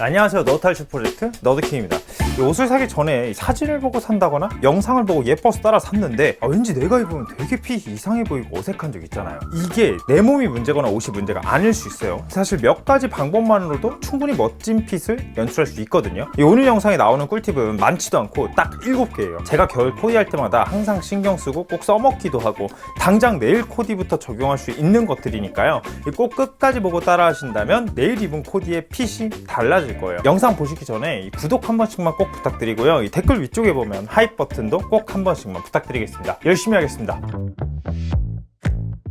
안녕하세요. 너탈 슈 프로젝트 너드킹입니다. 이 옷을 사기 전에 이 사진을 보고 산다거나 영상을 보고 예뻐서 따라 샀는데 아, 왠지 내가 입으면 되게 핏이 이상해 보이고 어색한 적 있잖아요. 이게 내 몸이 문제거나 옷이 문제가 아닐 수 있어요. 사실 몇 가지 방법만으로도 충분히 멋진 핏을 연출할 수 있거든요. 이 오늘 영상에 나오는 꿀팁은 많지도 않고 딱 7개예요. 제가 겨울 코디할 때마다 항상 신경 쓰고 꼭 써먹기도 하고 당장 내일 코디부터 적용할 수 있는 것들이니까요. 이꼭 끝까지 보고 따라 하신다면 내일 입은 코디의 핏이 달라질 거예요. 영상 보시기 전에 이 구독 한 번씩만 꼭 부탁드리고요. 이 댓글 위쪽에 보면 하이 버튼도 꼭 한 번씩만 부탁드리겠습니다. 열심히 하겠습니다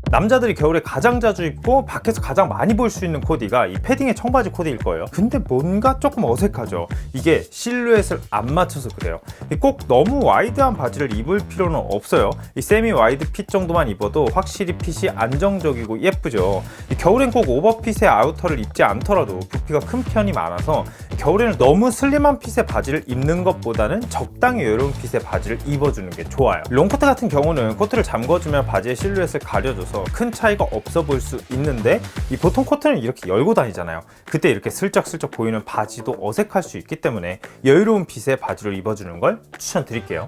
남자들이 겨울에 가장 자주 입고 밖에서 가장 많이 볼 수 있는 코디가 이 패딩의 청바지 코디일 거예요. 근데 뭔가 조금 어색하죠. 이게 실루엣을 안 맞춰서 그래요. 이꼭 너무 와이드한 바지를 입을 필요는 없어요. 이 세미 와이드 핏 정도만 입어도 확실히 핏이 안정적이고 예쁘죠. 이 겨울엔 꼭 오버핏의 아우터를 입지 않더라도 부피가 큰 편이 많아서 겨울에는 너무 슬림한 핏의 바지를 입는 것보다는 적당히 여유로운 핏의 바지를 입어주는 게 좋아요. 롱코트 같은 경우는 코트를 잠궈주면 바지의 실루엣을 가려줘서 큰 차이가 없어 보일 수 있는데 이 보통 코트는 이렇게 열고 다니잖아요. 그때 이렇게 슬쩍슬쩍 보이는 바지도 어색할 수 있기 때문에 여유로운 핏의 바지를 입어주는 걸 추천드릴게요.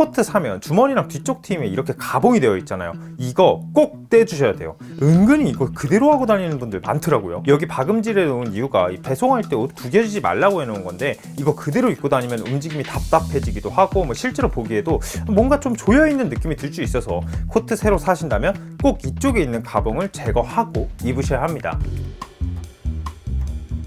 새 코트 사면 주머니랑 뒤쪽 팀에 이렇게 가봉이 되어 있잖아요. 이거 꼭 떼주셔야 돼요. 은근히 이거 그대로 하고 다니는 분들 많더라고요. 여기 박음질해 놓은 이유가 이 배송할 때옷 구겨지지 말라고 해놓은 건데 이거 그대로 입고 다니면 움직임이 답답해지기도 하고 뭐 실제로 보기에도 뭔가 좀 조여 있는 느낌이 들 수 있어서 코트 새로 사신다면 꼭 이쪽에 있는 가봉을 제거하고 입으셔야 합니다.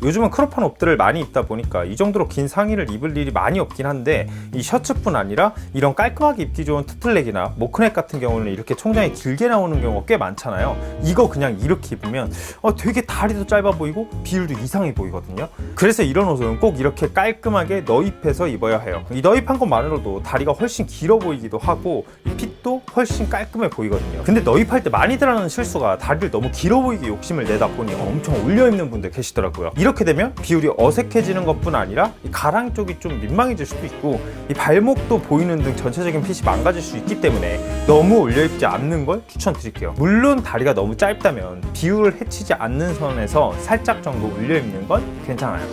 요즘은 크롭한 옷들을 많이 입다 보니까 이 정도로 긴 상의를 입을 일이 많이 없긴 한데 이 셔츠뿐 아니라 이런 깔끔하게 입기 좋은 투플렉이나 모크넥 같은 경우는 이렇게 총장이 길게 나오는 경우가 꽤 많잖아요. 이거 그냥 이렇게 입으면 어, 되게 다리도 짧아 보이고 비율도 이상해 보이거든요. 그래서 이런 옷은 꼭 이렇게 깔끔하게 너입해서 입어야 해요. 이 너입한 것만으로도 다리가 훨씬 길어 보이기도 하고 이 핏도 훨씬 깔끔해 보이거든요. 근데 너입할 때 많이들 하는 실수가 다리를 너무 길어 보이게 욕심을 내다 보니 엄청 올려 입는 분들 계시더라고요. 이렇게 되면 비율이 어색해지는 것뿐 아니라 이 가랑 쪽이 좀 민망해질 수도 있고 이 발목도 보이는 등 전체적인 핏이 망가질 수 있기 때문에 너무 올려 입지 않는 걸 추천드릴게요. 물론 다리가 너무 짧다면 비율을 해치지 않는 선에서 살짝 정도 올려 입는 건 괜찮아요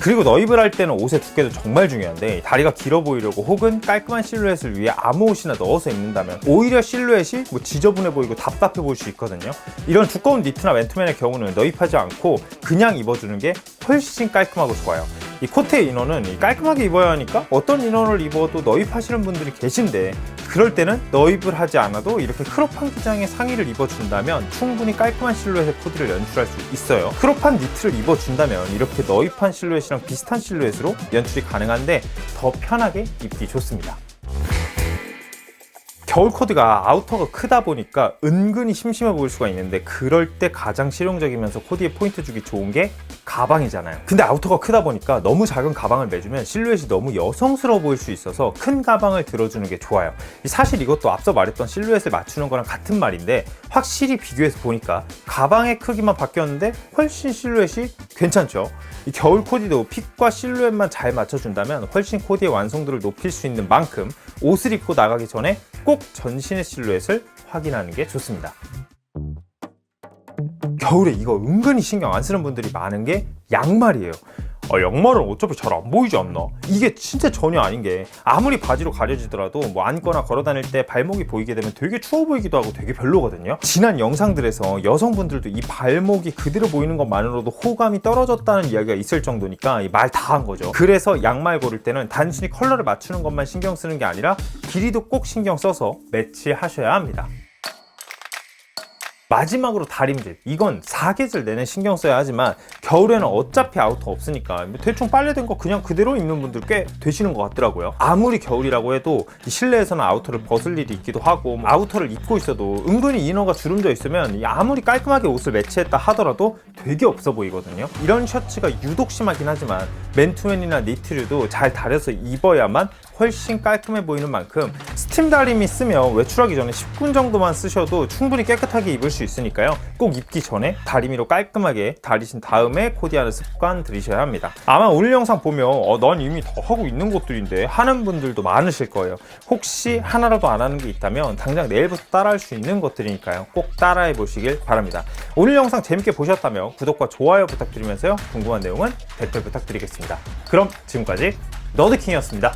그리고 너입을 할 때는 옷의 두께도 정말 중요한데 다리가 길어 보이려고 혹은 깔끔한 실루엣을 위해 아무 옷이나 넣어서 입는다면 오히려 실루엣이 뭐 지저분해 보이고 답답해 보일 수 있거든요. 이런 두꺼운 니트나 맨투맨의 경우는 너입하지 않고 그냥 입어주는 게 훨씬 깔끔하고 좋아요 이 코트의 인원은 이 깔끔하게 입어야 하니까 어떤 인원을 입어도 너입하시는 분들이 계신데 그럴 때는 너입을 하지 않아도 이렇게 크롭한 기장의 상의를 입어준다면 충분히 깔끔한 실루엣의 코디를 연출할 수 있어요. 크롭한 니트를 입어준다면 이렇게 너입한 실루엣이랑 비슷한 실루엣으로 연출이 가능한데 더 편하게 입기 좋습니다. 겨울 코디가 아우터가 크다 보니까 은근히 심심해 보일 수가 있는데 그럴 때 가장 실용적이면서 코디에 포인트 주기 좋은 게 가방이잖아요. 근데 아우터가 크다 보니까 너무 작은 가방을 매주면 실루엣이 너무 여성스러워 보일 수 있어서 큰 가방을 들어주는 게 좋아요. 사실 이것도 앞서 말했던 실루엣을 맞추는 거랑 같은 말인데 확실히 비교해서 보니까 가방의 크기만 바뀌었는데 훨씬 실루엣이 괜찮죠. 이 겨울 코디도 핏과 실루엣만 잘 맞춰준다면 훨씬 코디의 완성도를 높일 수 있는 만큼 옷을 입고 나가기 전에 꼭 전신의 실루엣을 확인하는 게 좋습니다. 겨울에 이거 은근히 신경 안 쓰는 분들이 많은 게 양말이에요. 아, 양말은 어차피 잘 안 보이지 않나? 이게 진짜 전혀 아닌 게 아무리 바지로 가려지더라도 뭐 앉거나 걸어 다닐 때 발목이 보이게 되면 되게 추워 보이기도 하고 되게 별로거든요. 지난 영상들에서 여성분들도 이 발목이 그대로 보이는 것만으로도 호감이 떨어졌다는 이야기가 있을 정도니까 말 다 한 거죠. 그래서 양말 고를 때는 단순히 컬러를 맞추는 것만 신경 쓰는 게 아니라 길이도 꼭 신경 써서 매치하셔야 합니다. 마지막으로 다림질. 이건 사계절 내내 신경 써야 하지만 겨울에는 어차피 아우터 없으니까 뭐 대충 빨래된 거 그냥 그대로 입는 분들 꽤 되시는 것 같더라고요. 아무리 겨울이라고 해도 이 실내에서는 아우터를 벗을 일이 있기도 하고 뭐 아우터를 입고 있어도 은근히 이너가 주름져 있으면 이 아무리 깔끔하게 옷을 매치했다 하더라도 되게 없어 보이거든요. 이런 셔츠가 유독 심하긴 하지만 맨투맨이나 니트류도 잘 다려서 입어야만 훨씬 깔끔해 보이는 만큼 스팀 다리미 쓰면 외출하기 전에 10분 정도만 쓰셔도 충분히 깨끗하게 입을 수 있으니까요. 꼭 입기 전에 다리미로 깔끔하게 다리신 다음에 코디하는 습관 들이셔야 합니다. 아마 오늘 영상 보면 어, 난 이미 다 하고 있는 것들인데 하는 분들도 많으실 거예요. 혹시 하나라도 안 하는 게 있다면 당장 내일부터 따라할 수 있는 것들이니까요. 꼭 따라해 보시길 바랍니다. 오늘 영상 재밌게 보셨다면 구독과 좋아요 부탁드리면서요. 궁금한 내용은 댓글 부탁드리겠습니다. 그럼 지금까지 너드킹이었습니다.